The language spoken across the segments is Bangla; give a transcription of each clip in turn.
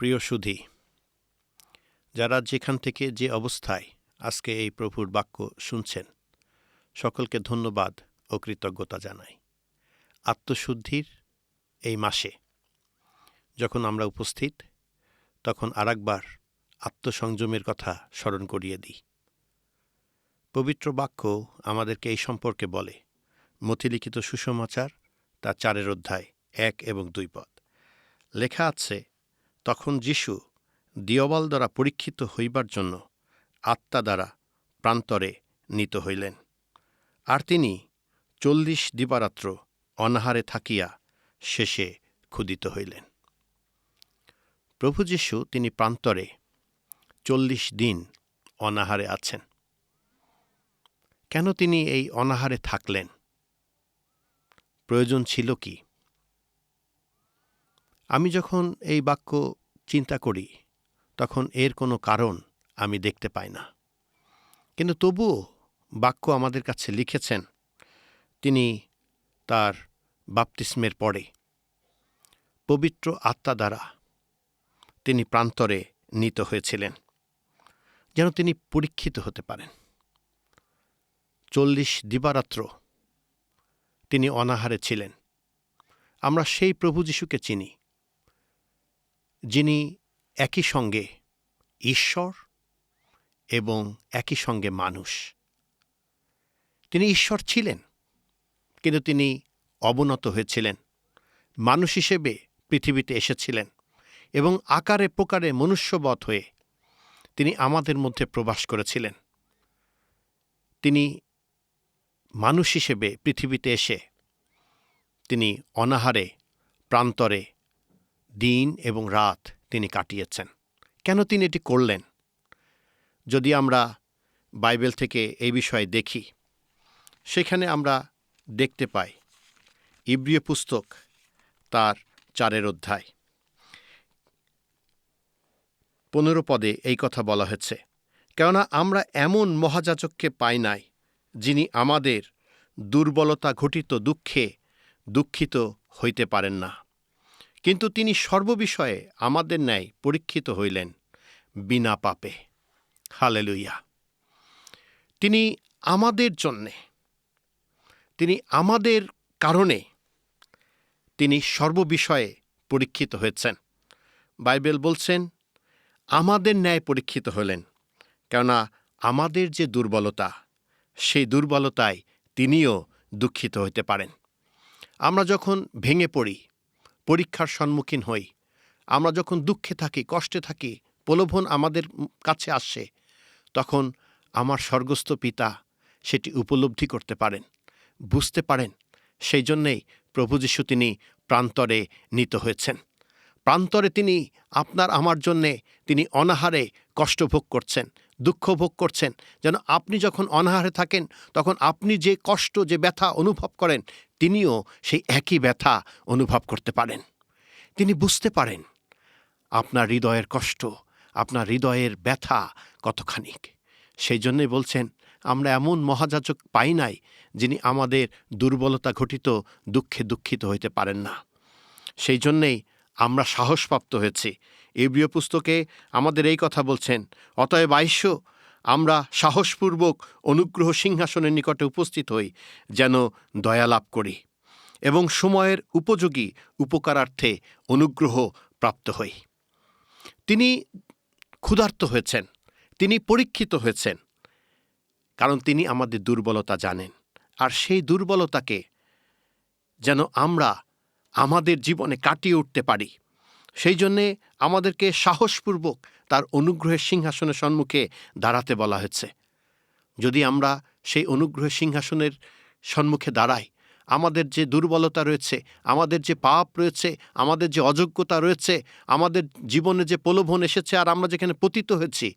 প্রিয় সুধী, যারা যেখান থেকে যে অবস্থায় আজকে এই প্রভুর বাক্য শুনছেন, সকলকে ধন্যবাদ ও কৃতজ্ঞতা জানাই। আত্মশুদ্ধির এই মাসে যখন আমরা উপস্থিত, তখন আরেকবার আত্মসংযমের কথা স্মরণ করিয়ে দিই। পবিত্র বাক্য আমাদেরকে এই সম্পর্কে বলে, মতিলিখিত সুসমাচার তা চারের অধ্যায় এক এবং দুই পদ। লেখা আছে তখন যিশু দিয়বল দ্বারা পরীক্ষিত হইবার জন্য আত্মা দ্বারা প্রান্তরে নিত হইলেন। আর তিনি চল্লিশ দিবারাত্র অনাহারে থাকিয়া শেষে ক্ষুদিত হইলেন। প্রভু যিশু তিনি প্রান্তরে চল্লিশ দিন অনাহারে আছেন। কেন তিনি এই অনাহারে থাকলেন? প্রয়োজন ছিল কি? আমি যখন এই বাক্য চিন্তা করি, তখন এর কোনো কারণ আমি দেখতে পাই না। কিন্তু তবুও বাক্য আমাদের কাছে লিখেছেন, তিনি তার বাপতিস্মের পরে। পবিত্র আত্মা দ্বারা তিনি প্রান্তরে নিত হয়েছিলেন, যেন তিনি পরীক্ষিত হতে পারেন। চল্লিশ দিবারাত্র তিনি অনাহারে ছিলেন। আমরা সেই প্রভু যিশুকে চিনি। যিনি একই সঙ্গে ঈশ্বর এবং একই সঙ্গে মানুষ। তিনি ঈশ্বর ছিলেন, কিন্তু তিনি অবনত হয়েছিলেন। মানুষ হিসেবে পৃথিবীতে এসেছিলেন এবং আকারে প্রকারে মনুষ্যবধ হয়ে তিনি আমাদের মধ্যে প্রবাস করেছিলেন। তিনি মানুষ হিসেবে পৃথিবীতে এসে তিনি অনাহারে, প্রান্তরে দিন এবং রাত তিনি কাটিয়েছেন। কেন তিনি এটি করলেন? যদি আমরা বাইবেল থেকে এই বিষয়ে দেখি, সেখানে আমরা দেখতে পাই ইব্রিয় পুস্তক তার চারের অধ্যায়। পনেরো পদে এই কথা বলা হয়েছে, কেননা আমরা এমন মহাযাচককে পাই নাই, যিনি আমাদের দুর্বলতা ঘটিত দুঃখে দুঃখিত হইতে পারেন না। কিন্তু তিনি সর্ববিষয়ে আমাদের ন্যায় পরীক্ষিত হইলেন, বিনা পাপে। হালেলুইয়া তিনি আমাদের জন্যে, তিনি আমাদের কারণে, তিনি সর্ববিষয়ে পরীক্ষিত হয়েছেন। বাইবেল বলছেন, আমাদের ন্যায় পরীক্ষিত হলেন, কেননা আমাদের যে দুর্বলতা, সেই দুর্বলতায় তিনিও দুঃখিত হইতে পারেন। আমরা যখন ভেঙে পড়ি পরীক্ষার সম্মুখীন হই। আমরা যখন দুঃখে থাকি, কষ্টে থাকি, প্রলোভন আমাদের কাছে আসে, তখন আমার স্বর্গস্থ পিতা সেটি উপলব্ধি করতে পারেন, বুঝতে পারেন। সেই জন্যেই প্রভু যিশু তিনি প্রান্তরে নিত হয়েছেন। প্রান্তরে তিনি আপনার, আমার জন্যে তিনি অনাহারে কষ্ট ভোগ করছেন দুঃখ ভোগ করছেন, যেন আপনি যখন অনাহারে থাকেন, তখন আপনি যে কষ্ট, যে ব্যথা অনুভব করেন, তিনিও সেই একই ব্যথা অনুভব করতে পারেন। তিনি বুঝতে পারেন, আপনার হৃদয়ের কষ্ট, আপনার হৃদয়ের ব্যথা কতখানিক। সেই জন্যই বলছেন, আমরা এমন মহাযাচক পাই নাই, যিনি আমাদের দুর্বলতা ঘটিত, দুঃখে দুঃখিত হইতে পারেন না। সেই জন্যেই আমরা সাহসপ্রাপ্ত হয়েছি এব্রিয় পুস্তকে আমাদের এই কথা বলছেন, অতএব আইস্য আমরা সাহসপূর্বক অনুগ্রহ সিংহাসনের নিকটে উপস্থিত হই, যেন দয়া লাভ করি এবং সময়ের উপযোগী উপকারার্থে অনুগ্রহ প্রাপ্ত হই। তিনি ক্ষুধার্ত হয়েছেন, তিনি পরীক্ষিত হয়েছেন, কারণ তিনি আমাদের দুর্বলতা জানেন, আর সেই দুর্বলতাকে যেন আমরা আমাদের জীবনে কাটিয়ে উঠতে পারি। সেই জন্যে আমাদেরকে সাহসপূর্বক তার অনুগ্রহের সিংহাসনের সম্মুখে দাঁড়াতে বলা হয়েছে। যদি আমরা সেই অনুগ্রহের সিংহাসনের সম্মুখে দাঁড়াই, আমাদের যে দুর্বলতা রয়েছে, আমাদের যে পাপ রয়েছে, আমাদের যে অযোগ্যতা রয়েছে, আমাদের জীবনে যে প্রলোভন এসেছে আর আমরা যেখানে পতিত হয়েছি,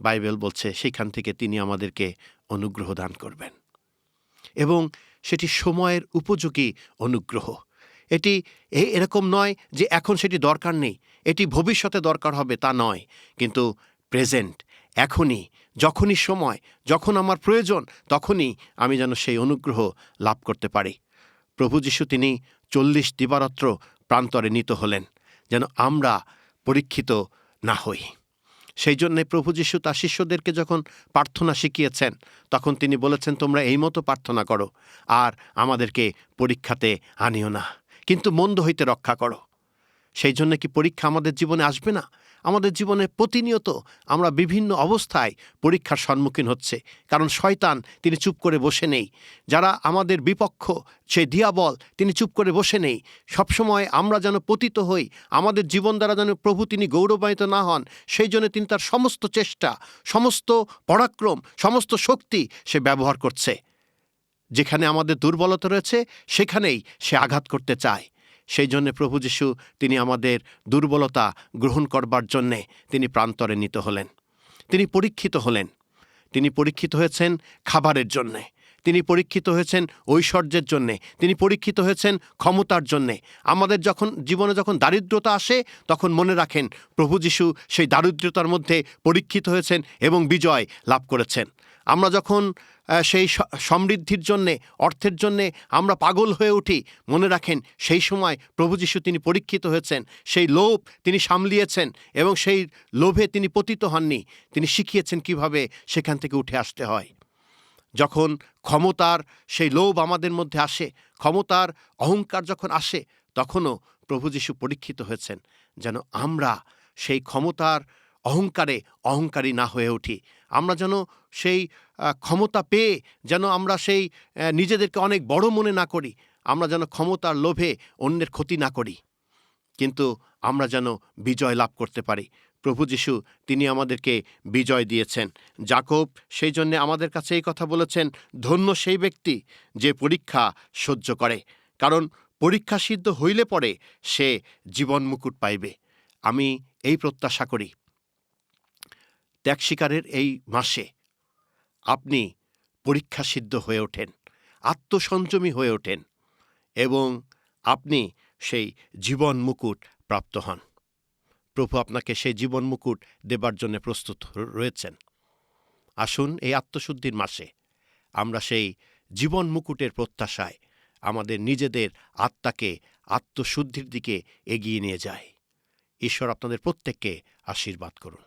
বাইবেল বলছে সেখান থেকে তিনি আমাদেরকে অনুগ্রহ দান করবেন। এবং সেটি সময়ের উপযোগী অনুগ্রহ। এটি এরকম নয় যে এখন সেটি দরকার নেই। এটি ভবিষ্যতে দরকার হবে, তা নয়। কিন্তু প্রেজেন্ট, এখনই, যখনই সময়, যখন আমার প্রয়োজন, তখনই আমি যেন সেই অনুগ্রহ লাভ করতে পারি। প্রভু যিশু তিনি চল্লিশ দিবারত্র প্রান্তরে নিত হলেন, যেন আমরা পরীক্ষিত না হই। সেই জন্যে প্রভু যীশু তার শিষ্যদেরকে যখন প্রার্থনা শিখিয়েছেন, তখন তিনি বলেছেন, তোমরা এই মতো প্রার্থনা করো, আর আমাদেরকে পরীক্ষাতে আনিও না। কিন্তু মন্দ হইতে রক্ষা করো। সেই জন্য কি পরীক্ষা আমাদের জীবনে আসবে না? আমাদের জীবনে প্রতিনিয়ত আমরা বিভিন্ন অবস্থায় পরীক্ষার সম্মুখীন হচ্ছে। কারণ শয়তান তিনি চুপ করে বসে নেই। যারা আমাদের বিপক্ষ সেই দিয়াবল, তিনি চুপ করে বসে নেই। সবসময় আমরা যেন পতিত হই, আমাদের জীবন দ্বারা যেন প্রভু তিনি গৌরবায়িত না হন, সেই জন্য তিনি তার সমস্ত চেষ্টা, সমস্ত পরাক্রম, সমস্ত শক্তি সে ব্যবহার করছে। যেখানে আমাদের দুর্বলতা রয়েছে, সেখানেই সে আঘাত করতে চায়। সেই জন্যে প্রভু যীশু, তিনি আমাদের দুর্বলতা গ্রহণ করবার জন্যে তিনি প্রান্তরে নিত হলেন। তিনি পরীক্ষিত হলেন। তিনি পরীক্ষিত হয়েছেন খাবারের জন্যে। তিনি পরীক্ষিত হয়েছেন ঐশ্বর্যের জন্যে। তিনি পরীক্ষিত হয়েছেন ক্ষমতার জন্যে। আমাদের যখন, জীবনে যখন দারিদ্রতা আসে, তখন মনে রাখেন, প্রভু যীশু সেই দারিদ্রতার মধ্যে পরীক্ষিত হয়েছেন এবং বিজয় লাভ করেছেন। আমরা যখন সেই সমৃদ্ধির জন্যে, অর্থের জন্যে আমরা পাগল হয়ে উঠি, মনে রাখেন সেই সময় প্রভু যীশু তিনি পরীক্ষিত হয়েছেন, সেই লোভ তিনি সামলিয়েছেন এবং সেই লোভে তিনি পতিত হননি। তিনি শিখিয়েছেন কীভাবে সেখান থেকে উঠে আসতে হয়। যখন ক্ষমতার সেই লোভ আমাদের মধ্যে আসে, ক্ষমতার অহংকার যখন আসে, তখনও প্রভু যীশু পরীক্ষিত হয়েছেন, যেন আমরা সেই ক্ষমতার অহংকারে অহংকারী না হয়ে উঠি। আমরা যেন সেই ক্ষমতা পেয়ে যেন আমরা সেই নিজেদেরকে অনেক বড় মনে না করি, আমরা যেন ক্ষমতার লোভে অন্যের ক্ষতি না করি। কিন্তু আমরা যেন বিজয় লাভ করতে পারি। প্রভু যীশু, তিনি আমাদেরকে বিজয় দিয়েছেন। জাকব সেই জন্য আমাদের কাছে এই কথা বলেছেন, ধন্য সেই ব্যক্তি যে পরীক্ষা সহ্য করে। কারণ পরীক্ষা সিদ্ধ হইলে পরে সে জীবন মুকুট পাইবে। আমি এই প্রত্যাশা করি। ত্যাগ শিকারের এই মাসে আপনি পরীক্ষা সিদ্ধ হয়ে ওঠেন, আত্মসংযমী হয়ে ওঠেন এবং আপনি সেই জীবন মুকুট প্রাপ্ত হন। প্রভু আপনাকে সেই জীবন মুকুট দেবার জন্য প্রস্তুত রয়েছেন। আসুন এই আত্মশুদ্ধির মাসে আমরা সেই জীবন মুকুটের প্রত্যাশায় আমাদের নিজেদের আত্মাকে আত্মশুদ্ধির দিকে এগিয়ে নিয়ে যাই। ঈশ্বর আপনাদের প্রত্যেককে আশীর্বাদ করুন।